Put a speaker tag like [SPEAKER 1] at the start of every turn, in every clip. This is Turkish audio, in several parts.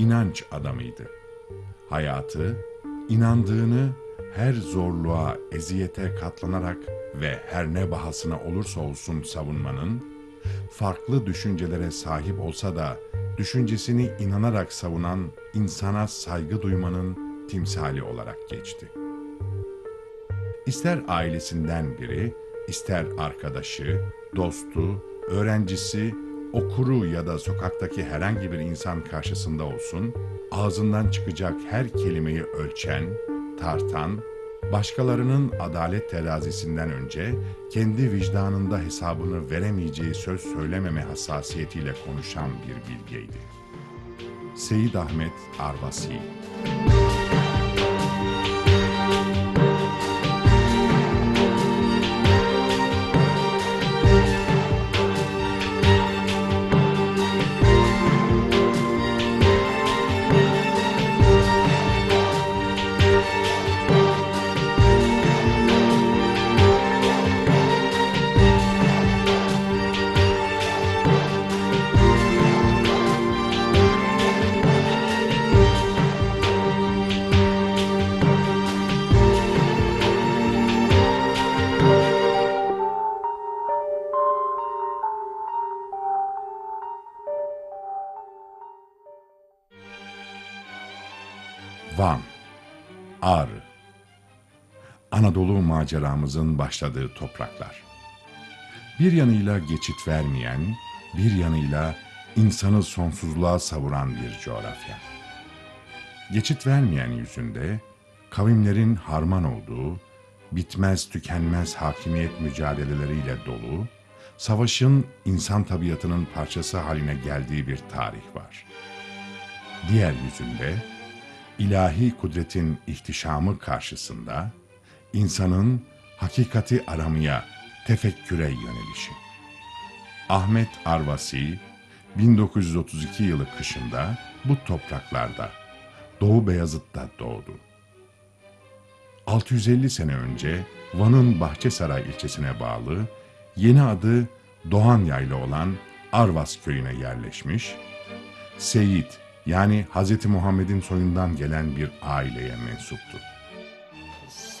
[SPEAKER 1] inanç adamıydı. Hayatı, inandığını her zorluğa, eziyete katlanarak ve her ne bahasına olursa olsun savunmanın, farklı düşüncelere sahip olsa da düşüncesini inanarak savunan insana saygı duymanın timsali olarak geçti. İster ailesinden biri, ister arkadaşı, dostu, öğrencisi, okuru ya da sokaktaki herhangi bir insan karşısında olsun, ağzından çıkacak her kelimeyi ölçen, tartan, başkalarının adalet terazisinden önce kendi vicdanında hesabını veremeyeceği söz söylememe hassasiyetiyle konuşan bir bilgeydi. Seyit Ahmet Arvasi maceramızın başladığı topraklar. Bir yanıyla geçit vermeyen, bir yanıyla insanı sonsuzluğa savuran bir coğrafya. Geçit vermeyen yüzünde kavimlerin harman olduğu, bitmez tükenmez hakimiyet mücadeleleriyle dolu, savaşın insan tabiatının parçası haline geldiği bir tarih var. Diğer yüzünde ilahi kudretin ihtişamı karşısında insanın hakikati aramaya, tefekküre yönelişi. Ahmet Arvasi 1932 yılı kışında bu topraklarda Doğu Beyazıt'ta doğdu. 650 sene önce Van'ın Bahçesaray ilçesine bağlı yeni adı Doğan Yaylı olan Arvas köyüne yerleşmiş, Seyit yani Hz. Muhammed'in soyundan gelen bir aileye mensuptu.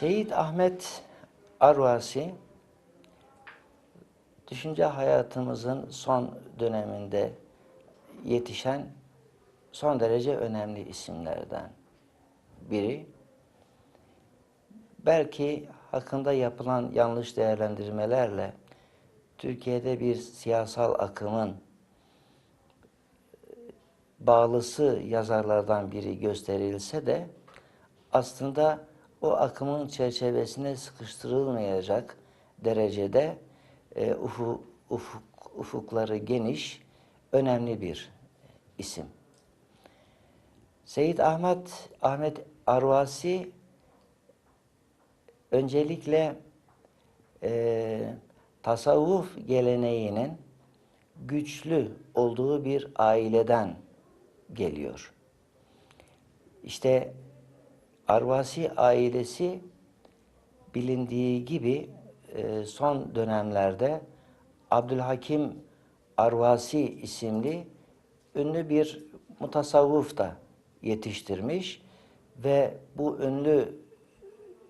[SPEAKER 2] Seyit Ahmet Arvasi düşünce hayatımızın son döneminde yetişen son derece önemli isimlerden biri. Belki hakkında yapılan yanlış değerlendirmelerle Türkiye'de bir siyasal akımın bağlısı yazarlardan biri gösterilse de aslında o akımın çerçevesine sıkıştırılmayacak derecede e, ufuk, ufuk, ufukları geniş, önemli bir isim. Seyyid Ahmet Ahmet Arvasi öncelikle e, tasavvuf geleneğinin güçlü olduğu bir aileden geliyor. İşte Arvasi ailesi bilindiği gibi e, son dönemlerde Abdülhakim Arvasi isimli ünlü bir mutasavvuf da yetiştirmiş ve bu ünlü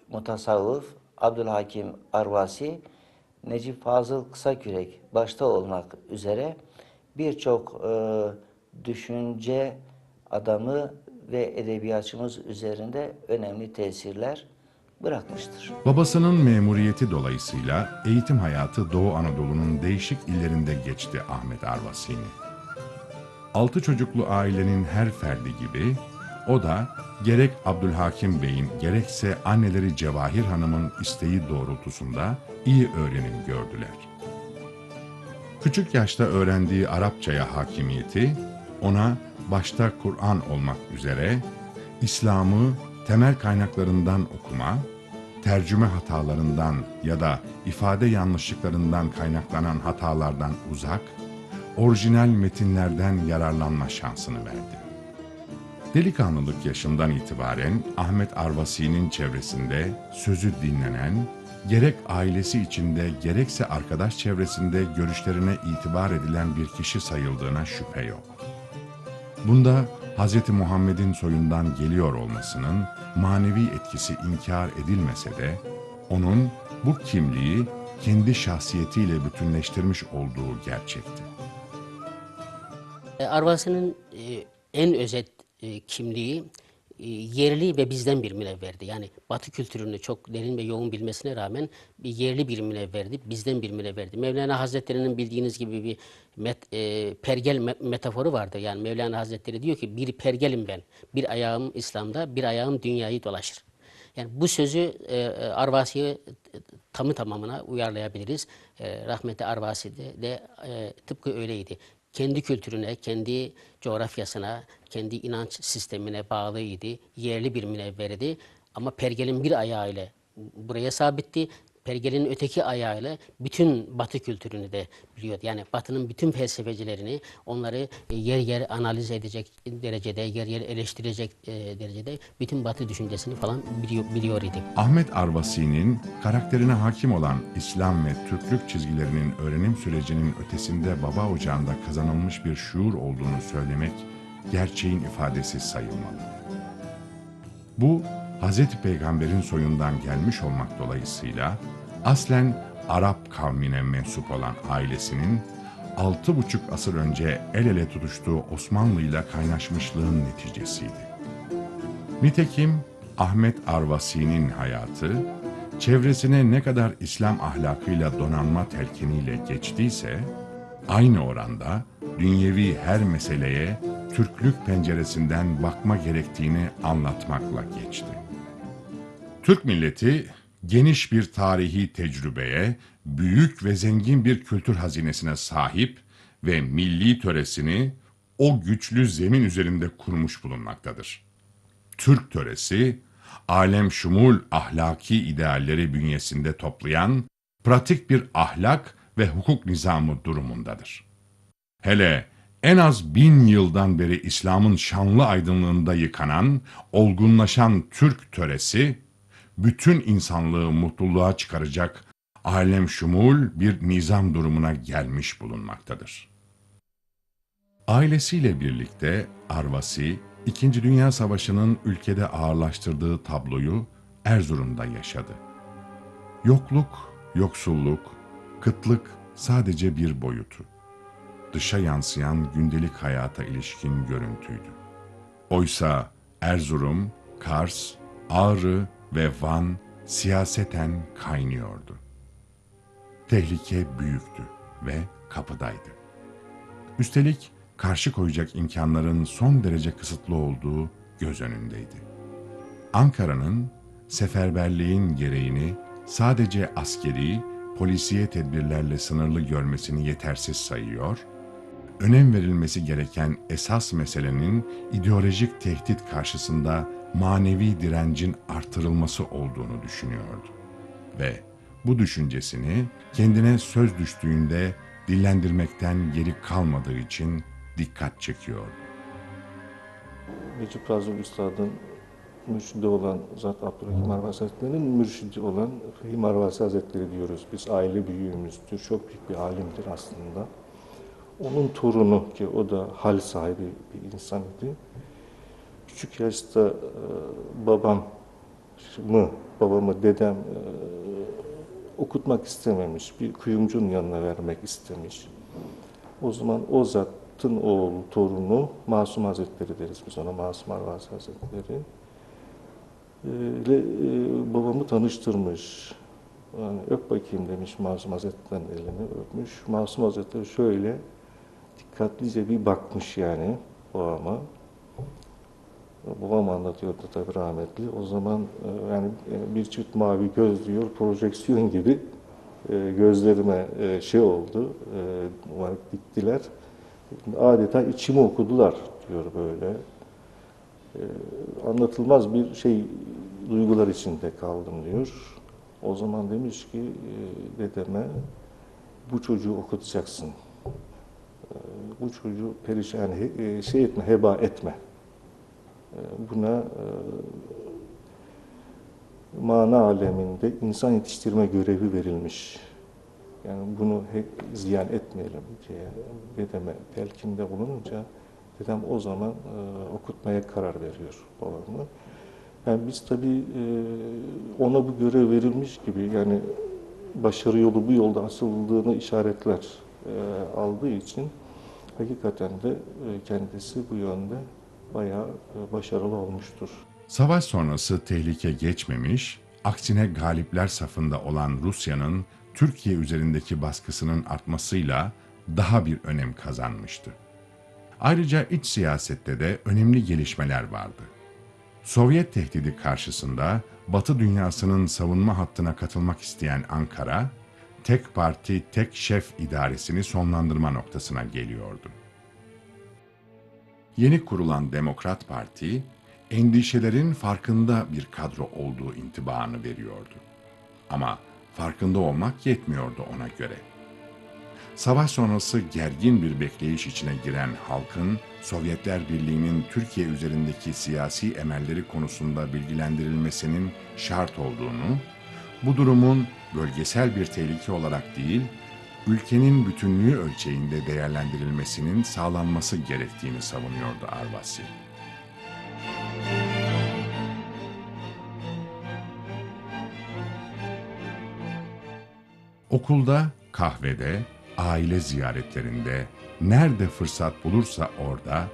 [SPEAKER 2] mutasavvuf Abdülhakim Arvasi Necip Fazıl Kısakürek başta olmak üzere birçok e, düşünce adamı ve edebiyatçımız üzerinde önemli tesirler bırakmıştır.
[SPEAKER 1] Babasının memuriyeti dolayısıyla eğitim hayatı Doğu Anadolu'nun değişik illerinde geçti Ahmet Arvasini. Altı çocuklu ailenin her ferdi gibi o da gerek Abdülhakim Bey'in gerekse anneleri Cevahir Hanım'ın isteği doğrultusunda iyi öğrenim gördüler. Küçük yaşta öğrendiği Arapçaya hakimiyeti ona başta Kur'an olmak üzere İslam'ı temel kaynaklarından okuma, tercüme hatalarından ya da ifade yanlışlıklarından kaynaklanan hatalardan uzak, orijinal metinlerden yararlanma şansını verdi. Delikanlılık yaşından itibaren Ahmet Arvasi'nin çevresinde sözü dinlenen, gerek ailesi içinde gerekse arkadaş çevresinde görüşlerine itibar edilen bir kişi sayıldığına şüphe yok. Bunda Hz. Muhammed'in soyundan geliyor olmasının manevi etkisi inkar edilmese de, onun bu kimliği kendi şahsiyetiyle bütünleştirmiş olduğu gerçekti.
[SPEAKER 3] E, Arvasi'nin e, en özet e, kimliği yerli ve bizden bir münevverdi. Yani Batı kültürünü çok derin ve yoğun bilmesine rağmen bir yerli bir münevverdi, bizden bir münevverdi. Mevlana Hazretleri'nin bildiğiniz gibi bir met, e, pergel me- metaforu vardır. Yani Mevlana Hazretleri diyor ki bir pergelim ben, bir ayağım İslam'da, bir ayağım dünyayı dolaşır. Yani bu sözü e, e, Arvasi'ye tamı tamamına uyarlayabiliriz. E, rahmetli Arvasi de, de e, tıpkı öyleydi. Kendi kültürüne, kendi coğrafyasına, kendi inanç sistemine bağlıydı. Yerli bir münevverdi. Ama Pergel'in bir ayağıyla buraya sabitti. Pergel'in öteki ayağıyla bütün Batı kültürünü de biliyordu. Yani Batı'nın bütün felsefecilerini onları e, yer yer analiz edecek derecede, yer yer eleştirecek e, derecede bütün Batı düşüncesini falan biliyor, biliyor idi.
[SPEAKER 1] Ahmet Arvasi'nin karakterine hakim olan İslam ve Türklük çizgilerinin öğrenim sürecinin ötesinde baba ocağında kazanılmış bir şuur olduğunu söylemek gerçeğin ifadesi sayılmalı. Bu Hz. Peygamber'in soyundan gelmiş olmak dolayısıyla aslen Arap kavmine mensup olan ailesinin altı buçuk asır önce el ele tutuştuğu Osmanlı ile kaynaşmışlığın neticesiydi. Nitekim Ahmet Arvasi'nin hayatı, çevresine ne kadar İslam ahlakıyla donanma telkiniyle geçtiyse, aynı oranda dünyevi her meseleye Türklük penceresinden bakma gerektiğini anlatmakla geçti. Türk milleti geniş bir tarihi tecrübeye, büyük ve zengin bir kültür hazinesine sahip ve milli töresini o güçlü zemin üzerinde kurmuş bulunmaktadır. Türk töresi, alem şumul ahlaki idealleri bünyesinde toplayan pratik bir ahlak ve hukuk nizamı durumundadır. Hele en az bin yıldan beri İslam'ın şanlı aydınlığında yıkanan, olgunlaşan Türk töresi, bütün insanlığı mutluluğa çıkaracak alem şumul bir nizam durumuna gelmiş bulunmaktadır. Ailesiyle birlikte Arvasi, İkinci Dünya Savaşı'nın ülkede ağırlaştırdığı tabloyu Erzurum'da yaşadı. Yokluk, yoksulluk, kıtlık sadece bir boyutu. Dışa yansıyan gündelik hayata ilişkin görüntüydü. Oysa Erzurum, Kars, Ağrı ve Van siyaseten kaynıyordu. Tehlike büyüktü ve kapıdaydı. Üstelik karşı koyacak imkanların son derece kısıtlı olduğu göz önündeydi. Ankara'nın seferberliğin gereğini sadece askeri, polisiye tedbirlerle sınırlı görmesini yetersiz sayıyor, önem verilmesi gereken esas meselenin ideolojik tehdit karşısında manevi direncin artırılması olduğunu düşünüyordu. Ve bu düşüncesini kendine söz düştüğünde dillendirmekten geri kalmadığı için dikkat çekiyordu.
[SPEAKER 4] Necip Fazıl Üstad'ın mürşidi olan Zat Abdurrahim Arvasi Hazretleri'nin mürşidi olan Fehim Arvasi Hazretleri diyoruz. Biz aile büyüğümüzdür. Çok büyük bir alimdir aslında. Onun torunu ki o da hal sahibi bir insan idi. Küçük yaşta e, babam mı, babamı, dedem e, okutmak istememiş. Bir kuyumcunun yanına vermek istemiş. O zaman o zatın oğlu, torunu Masum Hazretleri deriz biz ona. Masum Arvasi Hazretleri. İle e, babamı tanıştırmış. Yani öp bakayım demiş Masum Hazretleri'nin elini öpmüş. Masum Hazretleri şöyle dikkatlice bir bakmış yani babama. Babam anlatıyordu tabii rahmetli. O zaman e, yani e, bir çift mavi göz diyor, projeksiyon gibi e, gözlerime şey oldu, diktiler. Adeta içimi okudular diyor böyle. Anlatılmaz bir şey duygular içinde kaldım diyor. O zaman demiş ki dedeme bu çocuğu okutacaksın. Bu çocuğu perişan şey etme, heba etme. Buna e, mana aleminde insan yetiştirme görevi verilmiş. Yani bunu ziyan etmeyelim diye dedeme telkinde bulununca Dedem o zaman e, okutmaya karar veriyor babamı. Yani biz tabii e, ona bu görev verilmiş gibi yani başarı yolu bu yolda asıldığını işaretler e, aldığı için hakikaten de e, kendisi bu yönde bayağı e, başarılı olmuştur.
[SPEAKER 1] Savaş sonrası tehlike geçmemiş, aksine galipler safında olan Rusya'nın Türkiye üzerindeki baskısının artmasıyla daha bir önem kazanmıştı. Ayrıca iç siyasette de önemli gelişmeler vardı. Sovyet tehdidi karşısında Batı dünyasının savunma hattına katılmak isteyen Ankara, tek parti tek şef idaresini sonlandırma noktasına geliyordu. Yeni kurulan Demokrat Parti, endişelerin farkında bir kadro olduğu intibaını veriyordu. Ama farkında olmak yetmiyordu ona göre. Savaş sonrası gergin bir bekleyiş içine giren halkın Sovyetler Birliği'nin Türkiye üzerindeki siyasi emelleri konusunda bilgilendirilmesinin şart olduğunu, bu durumun bölgesel bir tehlike olarak değil, ülkenin bütünlüğü ölçeğinde değerlendirilmesinin sağlanması gerektiğini savunuyordu Arvasi. Okulda, kahvede, aile ziyaretlerinde, nerede fırsat bulursa orada,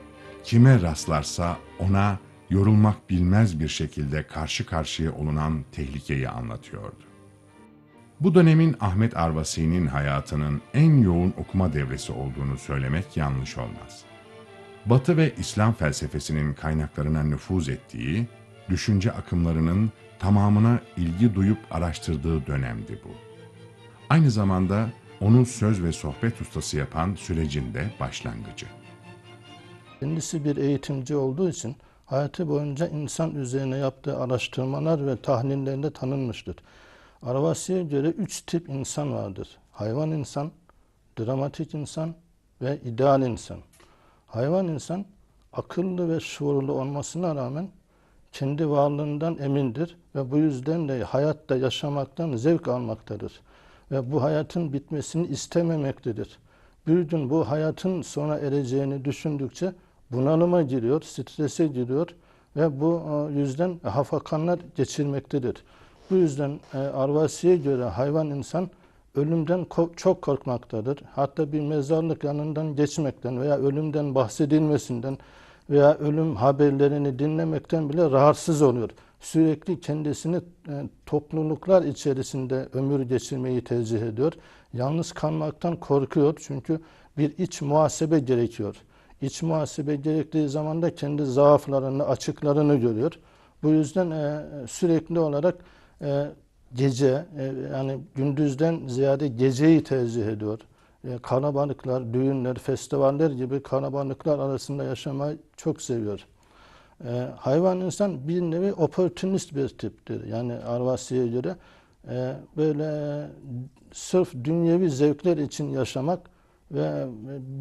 [SPEAKER 1] kime rastlarsa ona yorulmak bilmez bir şekilde karşı karşıya olunan tehlikeyi anlatıyordu. Bu dönemin Ahmet Arvasi'nin hayatının en yoğun okuma devresi olduğunu söylemek yanlış olmaz. Batı ve İslam felsefesinin kaynaklarına nüfuz ettiği, düşünce akımlarının tamamına ilgi duyup araştırdığı dönemdi bu. Aynı zamanda onu söz ve sohbet ustası yapan sürecin de başlangıcı.
[SPEAKER 5] Kendisi bir eğitimci olduğu için hayatı boyunca insan üzerine yaptığı araştırmalar ve tahlillerinde tanınmıştır. Arvasi'ye göre üç tip insan vardır. Hayvan insan, dramatik insan ve ideal insan. Hayvan insan akıllı ve şuurlu olmasına rağmen kendi varlığından emindir ve bu yüzden de hayatta yaşamaktan zevk almaktadır. Ve bu hayatın bitmesini istememektedir. Bir gün bu hayatın sona ereceğini düşündükçe bunalıma giriyor, strese giriyor ve bu e, yüzden hafakanlar geçirmektedir. Bu yüzden e, Arvasi'ye göre hayvan insan ölümden ko- çok korkmaktadır. Hatta bir mezarlık yanından geçmekten veya ölümden bahsedilmesinden veya ölüm haberlerini dinlemekten bile rahatsız oluyor. Sürekli kendisini e, topluluklar içerisinde ömür geçirmeyi tercih ediyor. Yalnız kalmaktan korkuyor çünkü bir iç muhasebe gerekiyor. İç muhasebe gerektiği zaman da kendi zaaflarını, açıklarını görüyor. Bu yüzden e, sürekli olarak e, gece e, yani gündüzden ziyade geceyi tercih ediyor. E, kalabalıklar, düğünler, festivaller gibi kalabalıklar arasında yaşamayı çok seviyor. E, hayvan insan bir nevi opportunist bir tiptir. Yani Arvasi'ye göre e, böyle sırf dünyevi zevkler için yaşamak ve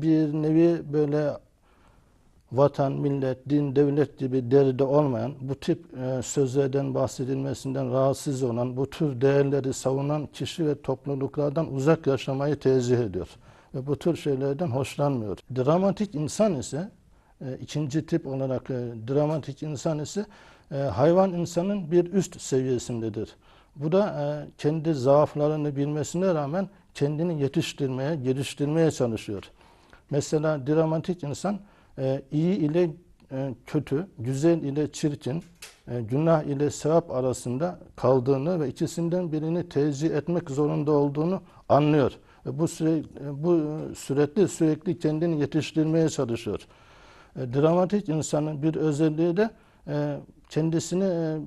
[SPEAKER 5] bir nevi böyle vatan, millet, din, devlet gibi derdi olmayan, bu tip e, sözlerden bahsedilmesinden rahatsız olan, bu tür değerleri savunan kişi ve topluluklardan uzak yaşamayı tercih ediyor. Ve bu tür şeylerden hoşlanmıyor. Dramatik insan ise, e, ikinci tip olarak e, dramatik insan ise e, hayvan insanın bir üst seviyesindedir. Bu da e, kendi zaaflarını bilmesine rağmen kendini yetiştirmeye, geliştirmeye çalışıyor. Mesela dramatik insan e, iyi ile e, kötü, güzel ile çirkin, e, günah ile sevap arasında kaldığını ve ikisinden birini tercih etmek zorunda olduğunu anlıyor. Ve bu süre, e, bu sürekli sürekli kendini yetiştirmeye çalışıyor. E, dramatik insanın bir özelliği de e, kendisini e,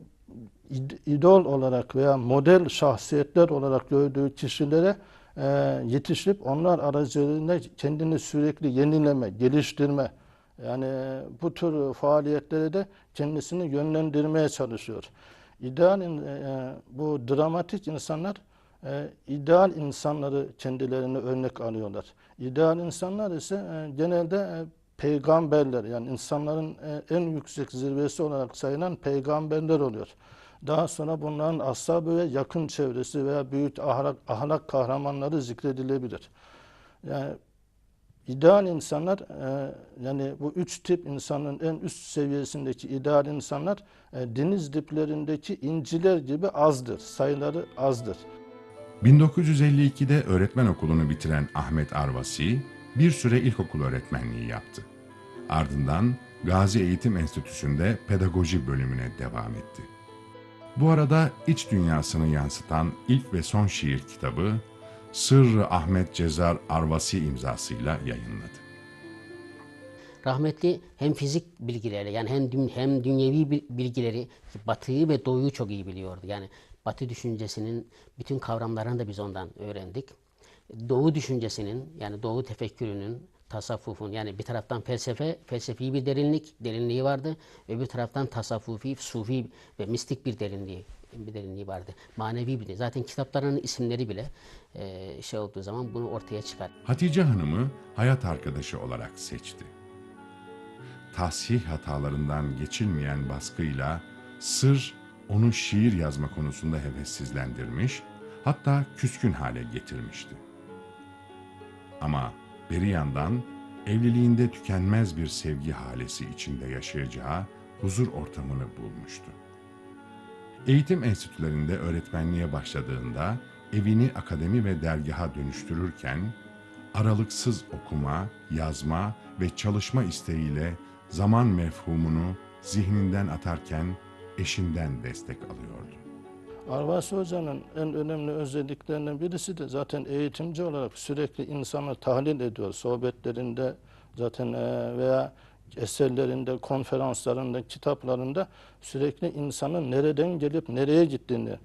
[SPEAKER 5] id- idol olarak veya model şahsiyetler olarak gördüğü kişilere e, yetişip onlar aracılığıyla kendini sürekli yenileme, geliştirme, yani bu tür faaliyetlere de kendisini yönlendirmeye çalışıyor. İdeal in- e, bu dramatik insanlar e, ideal insanları kendilerine örnek alıyorlar. İdeal insanlar ise e, genelde e, peygamberler yani insanların e, en yüksek zirvesi olarak sayılan peygamberler oluyor. Daha sonra bunların ashabı ve yakın çevresi veya büyük ahlak, ahlak kahramanları zikredilebilir. Yani ideal insanlar e, yani bu üç tip insanın en üst seviyesindeki ideal insanlar e, deniz diplerindeki inciler gibi azdır. Sayıları azdır.
[SPEAKER 1] 1952'de öğretmen okulunu bitiren Ahmet Arvasi bir süre ilkokul öğretmenliği yaptı. Ardından Gazi Eğitim Enstitüsü'nde pedagoji bölümüne devam etti. Bu arada iç dünyasını yansıtan ilk ve son şiir kitabı Sırrı Ahmet Cezar Arvasi imzasıyla yayınladı.
[SPEAKER 3] Rahmetli hem fizik bilgileri yani hem hem dünyevi bil- bilgileri batıyı ve doğuyu çok iyi biliyordu. Yani batı düşüncesinin bütün kavramlarını da biz ondan öğrendik. Doğu düşüncesinin yani doğu tefekkürünün tasavvufun yani bir taraftan felsefe, felsefi bir derinlik, derinliği vardı. Öbür taraftan tasavvufi, sufi ve mistik bir derinliği bir derinliği vardı. Manevi bir de. Zaten kitaplarının isimleri bile eee, şey olduğu zaman bunu ortaya çıkar.
[SPEAKER 1] Hatice Hanım'ı hayat arkadaşı olarak seçti. Tahsih hatalarından geçilmeyen baskıyla sır onu şiir yazma konusunda hevessizlendirmiş, hatta küskün hale getirmişti. Ama beri yandan evliliğinde tükenmez bir sevgi halesi içinde yaşayacağı huzur ortamını bulmuştu. Eğitim enstitülerinde öğretmenliğe başladığında evini akademi ve dergaha dönüştürürken aralıksız okuma, yazma ve çalışma isteğiyle zaman mefhumunu zihninden atarken eşinden destek alıyordu.
[SPEAKER 5] Arvasi Hoca'nın en önemli özelliklerinden birisi de zaten eğitimci olarak sürekli insanı tahlil ediyor. Sohbetlerinde zaten e, veya eserlerinde, konferanslarında, kitaplarında sürekli insanın nereden gelip nereye gittiğini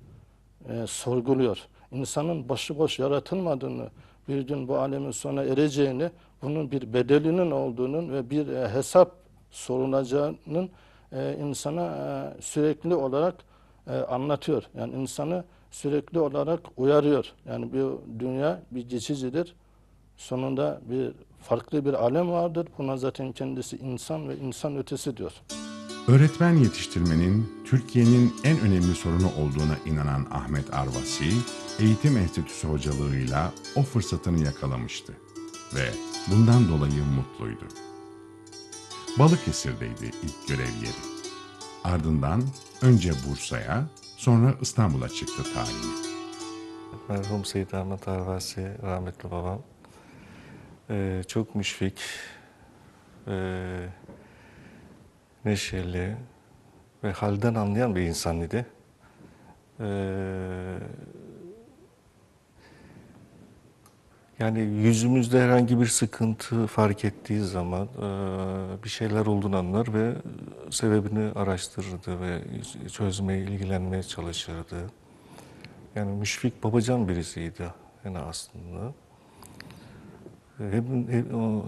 [SPEAKER 5] e, sorguluyor. İnsanın başıboş yaratılmadığını, bir gün bu alemin sona ereceğini, bunun bir bedelinin olduğunun ve bir e, hesap sorulacağının e, insana e, sürekli olarak e, anlatıyor. Yani insanı sürekli olarak uyarıyor. Yani bir dünya bir geçicidir. Sonunda bir farklı bir alem vardır. Buna zaten kendisi insan ve insan ötesi diyor.
[SPEAKER 1] Öğretmen yetiştirmenin Türkiye'nin en önemli sorunu olduğuna inanan Ahmet Arvasi, eğitim enstitüsü hocalığıyla o fırsatını yakalamıştı ve bundan dolayı mutluydu. Balıkesir'deydi ilk görev yeri. Ardından önce Bursa'ya, sonra İstanbul'a çıktı tayini.
[SPEAKER 4] Merhum Seyyid Ahmet Arvasi, rahmetli babam. Ee, çok müşfik, ee, neşeli ve halden anlayan bir insan idi. Ee, yani yüzümüzde herhangi bir sıkıntı fark ettiği zaman ee, bir şeyler olduğunu anlar ve sebebini araştırırdı ve çözmeye, ilgilenmeye çalışırdı. Yani müşfik babacan birisiydi yani aslında. Hep, hep o,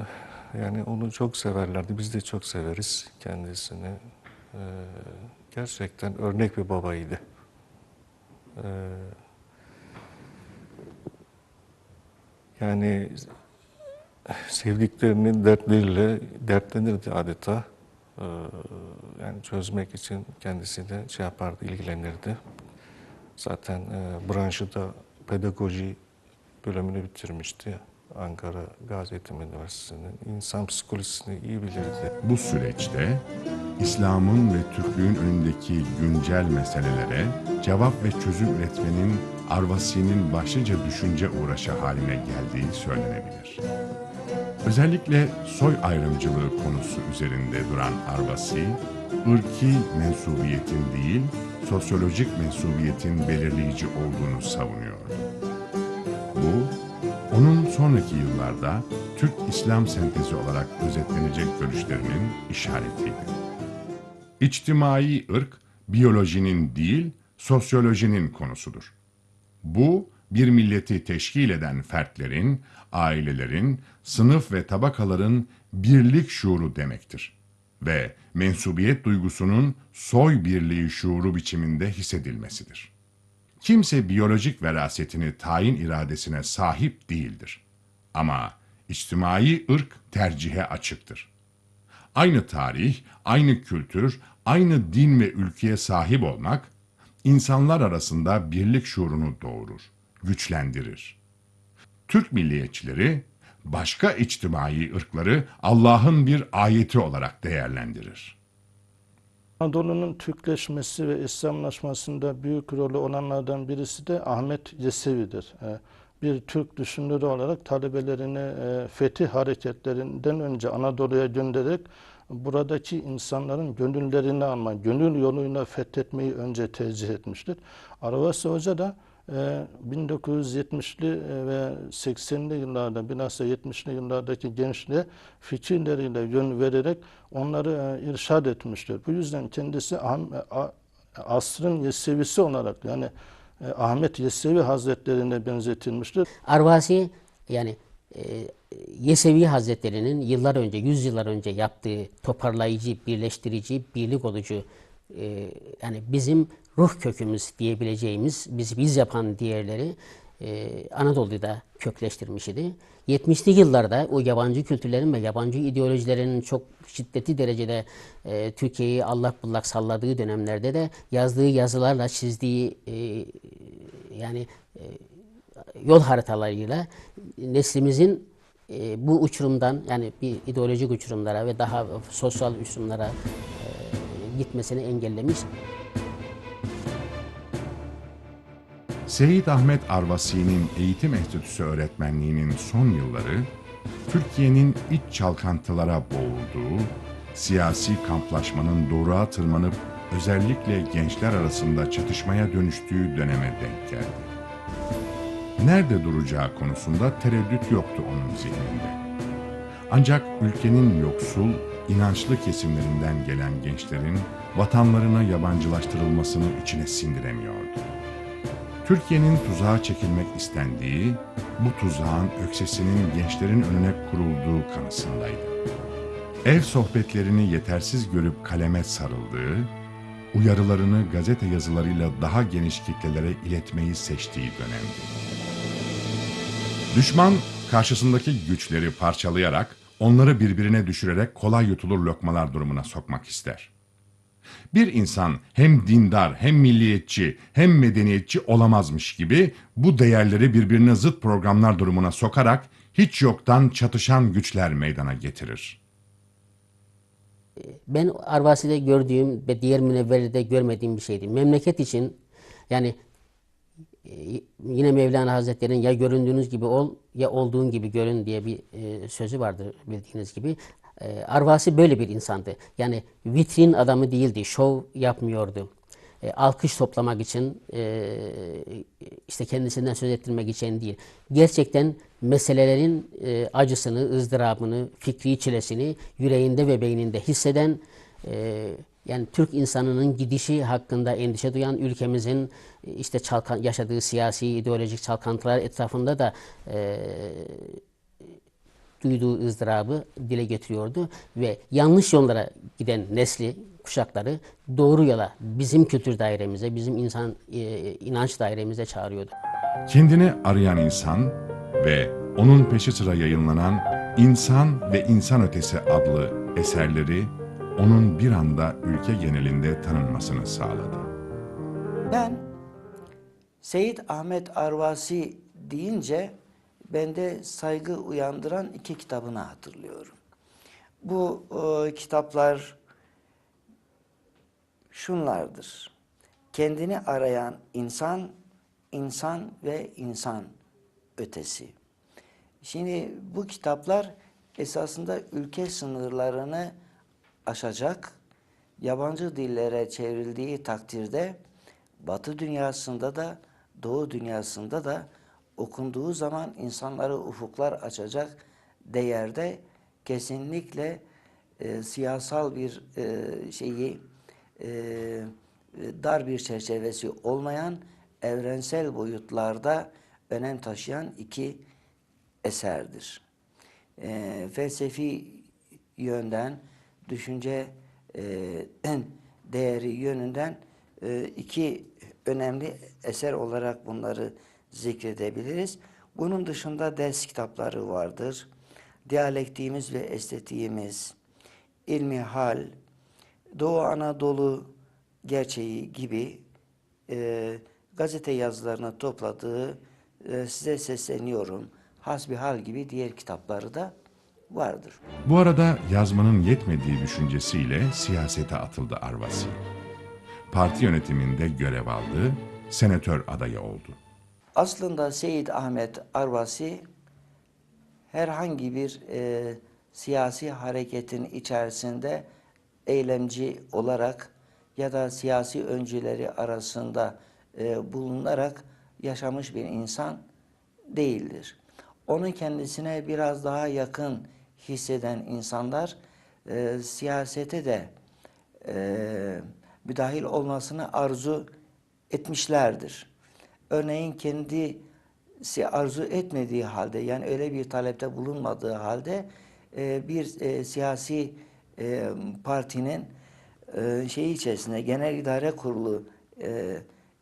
[SPEAKER 4] yani onu çok severlerdi. Biz de çok severiz kendisini. Ee, gerçekten örnek bir babaydı. Ee, yani sevdiklerinin dertleriyle dertlenirdi adeta. Ee, yani çözmek için kendisi de şey yapardı, ilgilenirdi. Zaten e, branşı da pedagoji bölümünü bitirmişti. Ankara Gazi Eğitim Üniversitesi'nin insan psikolojisini iyi bilirdi.
[SPEAKER 1] Bu süreçte İslam'ın ve Türklüğün önündeki güncel meselelere cevap ve çözüm üretmenin Arvasi'nin başlıca düşünce uğraşı haline geldiği söylenebilir. Özellikle soy ayrımcılığı konusu üzerinde duran Arvasi, ırki mensubiyetin değil, sosyolojik mensubiyetin belirleyici olduğunu savunuyordu. Bu, onun sonraki yıllarda Türk İslam sentezi olarak özetlenecek görüşlerinin işaretiydi. İçtimai ırk, biyolojinin değil, sosyolojinin konusudur. Bu, bir milleti teşkil eden fertlerin, ailelerin, sınıf ve tabakaların birlik şuuru demektir. Ve mensubiyet duygusunun soy birliği şuuru biçiminde hissedilmesidir. Kimse biyolojik verasetini tayin iradesine sahip değildir. Ama içtimai ırk tercihe açıktır. Aynı tarih, aynı kültür, aynı din ve ülkeye sahip olmak, insanlar arasında birlik şuurunu doğurur, güçlendirir. Türk milliyetçileri, başka içtimai ırkları Allah'ın bir ayeti olarak değerlendirir.
[SPEAKER 5] Anadolu'nun Türkleşmesi ve İslamlaşmasında büyük rolü olanlardan birisi de Ahmet Yesevi'dir. Ee, Bir Türk düşünürü olarak talebelerini e, fetih hareketlerinden önce Anadolu'ya göndererek buradaki insanların gönüllerini alma, gönül yoluyla fethetmeyi önce tercih etmiştir. Arvasi Hoca da e, 1970'li ve 80'li yıllarda bilhassa 70'li yıllardaki gençliğe fikirleriyle yön vererek onları e, irşad etmiştir. Bu yüzden kendisi a- asrın Yesevisi olarak yani e, Ahmet Yesevi Hazretlerine benzetilmiştir.
[SPEAKER 3] Arvasi yani e, Yesevi Hazretleri'nin yıllar önce, yüz yıllar önce yaptığı toparlayıcı, birleştirici, birlik olucu e, yani bizim ruh kökümüz diyebileceğimiz, biz biz yapan diğerleri e, Anadolu'da kökleştirmiş idi. 70'li yıllarda o yabancı kültürlerin ve yabancı ideolojilerin çok şiddetli derecede e, Türkiye'yi allak bullak salladığı dönemlerde de yazdığı yazılarla çizdiği e, yani e, yol haritalarıyla neslimizin e, bu uçurumdan yani bir ideolojik uçurumlara ve daha sosyal uçurumlara e, gitmesini engellemiş.
[SPEAKER 1] Seyit Ahmet Arvasi'nin eğitim enstitüsü öğretmenliğinin son yılları, Türkiye'nin iç çalkantılara boğulduğu, siyasi kamplaşmanın doruğa tırmanıp özellikle gençler arasında çatışmaya dönüştüğü döneme denk geldi. Nerede duracağı konusunda tereddüt yoktu onun zihninde. Ancak ülkenin yoksul, inançlı kesimlerinden gelen gençlerin vatanlarına yabancılaştırılmasını içine sindiremiyordu. Türkiye'nin tuzağa çekilmek istendiği, bu tuzağın öksesinin gençlerin önüne kurulduğu kanısındaydı. Ev sohbetlerini yetersiz görüp kaleme sarıldığı, uyarılarını gazete yazılarıyla daha geniş kitlelere iletmeyi seçtiği dönemdi. Düşman karşısındaki güçleri parçalayarak, onları birbirine düşürerek kolay yutulur lokmalar durumuna sokmak ister. Bir insan hem dindar, hem milliyetçi, hem medeniyetçi olamazmış gibi bu değerleri birbirine zıt programlar durumuna sokarak hiç yoktan çatışan güçler meydana getirir.
[SPEAKER 3] Ben Arvasi'de gördüğüm ve diğer münevverede görmediğim bir şeydi. Memleket için yani yine Mevlana Hazretleri'nin ya göründüğünüz gibi ol ya olduğun gibi görün diye bir e, sözü vardır bildiğiniz gibi. E, Arvasi böyle bir insandı. Yani vitrin adamı değildi, şov yapmıyordu. E, alkış toplamak için, e, işte kendisinden söz ettirmek için değil. Gerçekten meselelerin e, acısını, ızdırabını, fikri çilesini yüreğinde ve beyninde hisseden, yani Türk insanının gidişi hakkında endişe duyan ülkemizin işte çalkan, yaşadığı siyasi, ideolojik çalkantılar etrafında da e, duyduğu ızdırabı dile getiriyordu ve yanlış yollara giden nesli, kuşakları doğru yola, bizim kültür dairemize, bizim insan e, inanç dairemize çağırıyordu.
[SPEAKER 1] Kendini arayan insan ve onun peşi sıra yayınlanan İnsan ve İnsan Ötesi adlı eserleri onun bir anda ülke genelinde tanınmasını sağladı.
[SPEAKER 2] Ben Seyit Ahmet Arvasi deyince bende saygı uyandıran iki kitabını hatırlıyorum. Bu e, kitaplar şunlardır. Kendini arayan insan, insan ve insan ötesi. Şimdi bu kitaplar esasında ülke sınırlarını aşacak, yabancı dillere çevrildiği takdirde Batı dünyasında da Doğu dünyasında da okunduğu zaman insanları ufuklar açacak değerde kesinlikle e, siyasal bir e, şeyi e, dar bir çerçevesi olmayan evrensel boyutlarda önem taşıyan iki eserdir. E, felsefi yönden, düşünce e, değeri yönünden e, iki önemli eser olarak bunları zikredebiliriz. Bunun dışında ders kitapları vardır. Diyalektiğimiz ve estetiğimiz, ilmi hal, Doğu Anadolu gerçeği gibi e, gazete yazılarını topladığı e, size sesleniyorum. Hasbihal gibi diğer kitapları da vardır.
[SPEAKER 1] Bu arada yazmanın yetmediği düşüncesiyle siyasete atıldı Arvasi. Parti yönetiminde görev aldı, senatör adayı oldu.
[SPEAKER 2] Aslında Seyyid Ahmet Arvasi herhangi bir e, siyasi hareketin içerisinde eylemci olarak ya da siyasi öncüleri arasında e, bulunarak yaşamış bir insan değildir. Onu kendisine biraz daha yakın hisseden insanlar e, siyasete de e, müdahil olmasını arzu etmişlerdir. Örneğin kendisi arzu etmediği halde yani öyle bir talepte bulunmadığı halde e, bir e, siyasi e, partinin şeyi içerisinde genel idare kurulu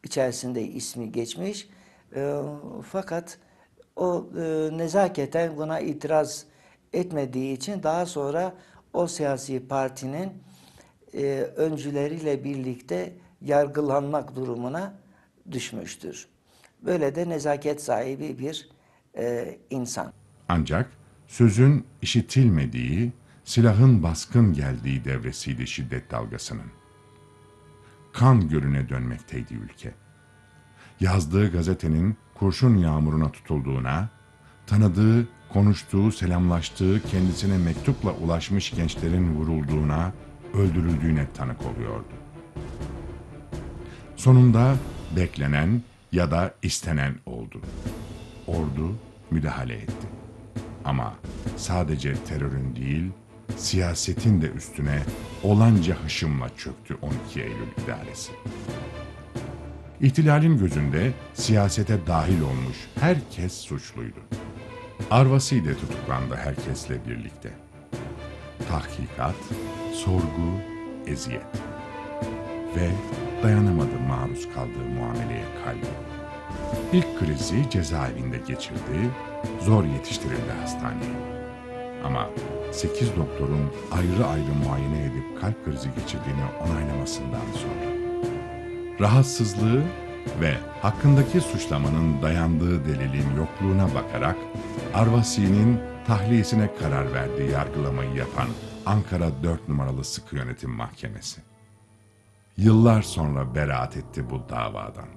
[SPEAKER 2] içerisinde ismi geçmiş fakat o nezaketen buna itiraz etmediği için daha sonra o siyasi partinin e, öncüleriyle birlikte yargılanmak durumuna düşmüştür. Böyle de nezaket sahibi bir e, insan.
[SPEAKER 1] Ancak sözün işitilmediği, silahın baskın geldiği devresiydi şiddet dalgasının. Kan gölüne dönmekteydi ülke. Yazdığı gazetenin kurşun yağmuruna tutulduğuna, tanıdığı, konuştuğu, selamlaştığı, kendisine mektupla ulaşmış gençlerin vurulduğuna, öldürüldüğüne tanık oluyordu. Sonunda beklenen ya da istenen oldu. Ordu müdahale etti. Ama sadece terörün değil, siyasetin de üstüne olanca hışımla çöktü 12 Eylül idaresi. İhtilalin gözünde siyasete dahil olmuş herkes suçluydu. Arvasi de tutuklandı herkesle birlikte. Tahkikat, sorgu, eziyet. Ve dayanamadı maruz kaldığı muameleye kalbi. İlk krizi cezaevinde geçirdi, zor yetiştirildi hastaneye. Ama 8 doktorun ayrı ayrı muayene edip kalp krizi geçirdiğini onaylamasından sonra rahatsızlığı ve hakkındaki suçlamanın dayandığı delilin yokluğuna bakarak Arvasi'nin tahliyesine karar verdiği yargılamayı yapan Ankara 4 numaralı sıkı yönetim mahkemesi. Yıllar sonra beraat etti bu davadan.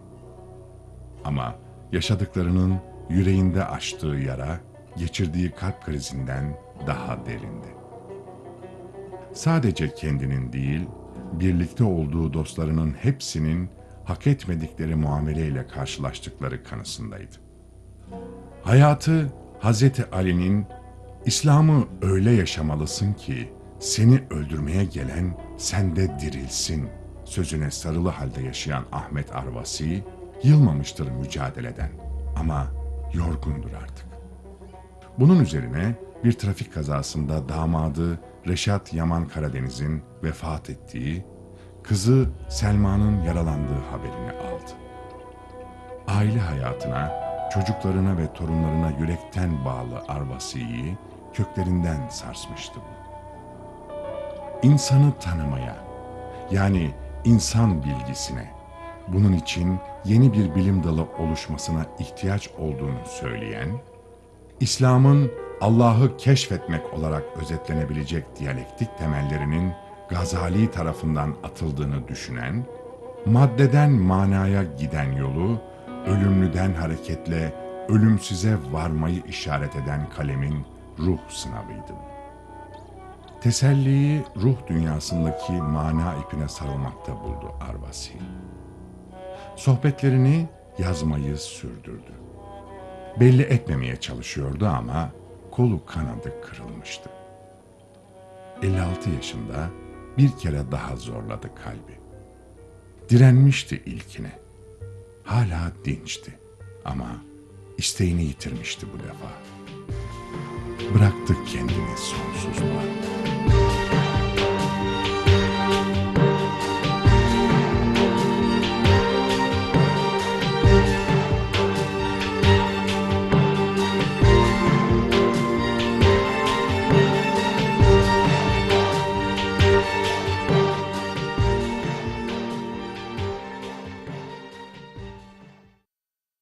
[SPEAKER 1] Ama yaşadıklarının yüreğinde açtığı yara geçirdiği kalp krizinden daha derindi. Sadece kendinin değil, birlikte olduğu dostlarının hepsinin hak etmedikleri muameleyle karşılaştıkları kanısındaydı. Hayatı Hazreti Ali'nin İslam'ı öyle yaşamalısın ki seni öldürmeye gelen sende dirilsin sözüne sarılı halde yaşayan Ahmet Arvasi yılmamıştır mücadeleden ama yorgundur artık. Bunun üzerine bir trafik kazasında damadı Reşat Yaman Karadeniz'in vefat ettiği, kızı Selma'nın yaralandığı haberini aldı. Aile hayatına, çocuklarına ve torunlarına yürekten bağlı Arvasi'yi köklerinden sarsmıştı bu. İnsanı tanımaya, yani insan bilgisine, bunun için yeni bir bilim dalı oluşmasına ihtiyaç olduğunu söyleyen, İslam'ın Allah'ı keşfetmek olarak özetlenebilecek diyalektik temellerinin Gazali tarafından atıldığını düşünen, maddeden manaya giden yolu, ölümlüden hareketle ölümsüze varmayı işaret eden kalemin ruh sınavıydı bu. Teselliyi ruh dünyasındaki mana ipine sarılmakta buldu Arvasi. Sohbetlerini yazmayı sürdürdü. Belli etmemeye çalışıyordu ama kolu kanadı kırılmıştı. 56 yaşında bir kere daha zorladı kalbi. Direnmişti ilkine. Hala dinçti ama isteğini yitirmişti bu defa bıraktık kendini sonsuzluğa.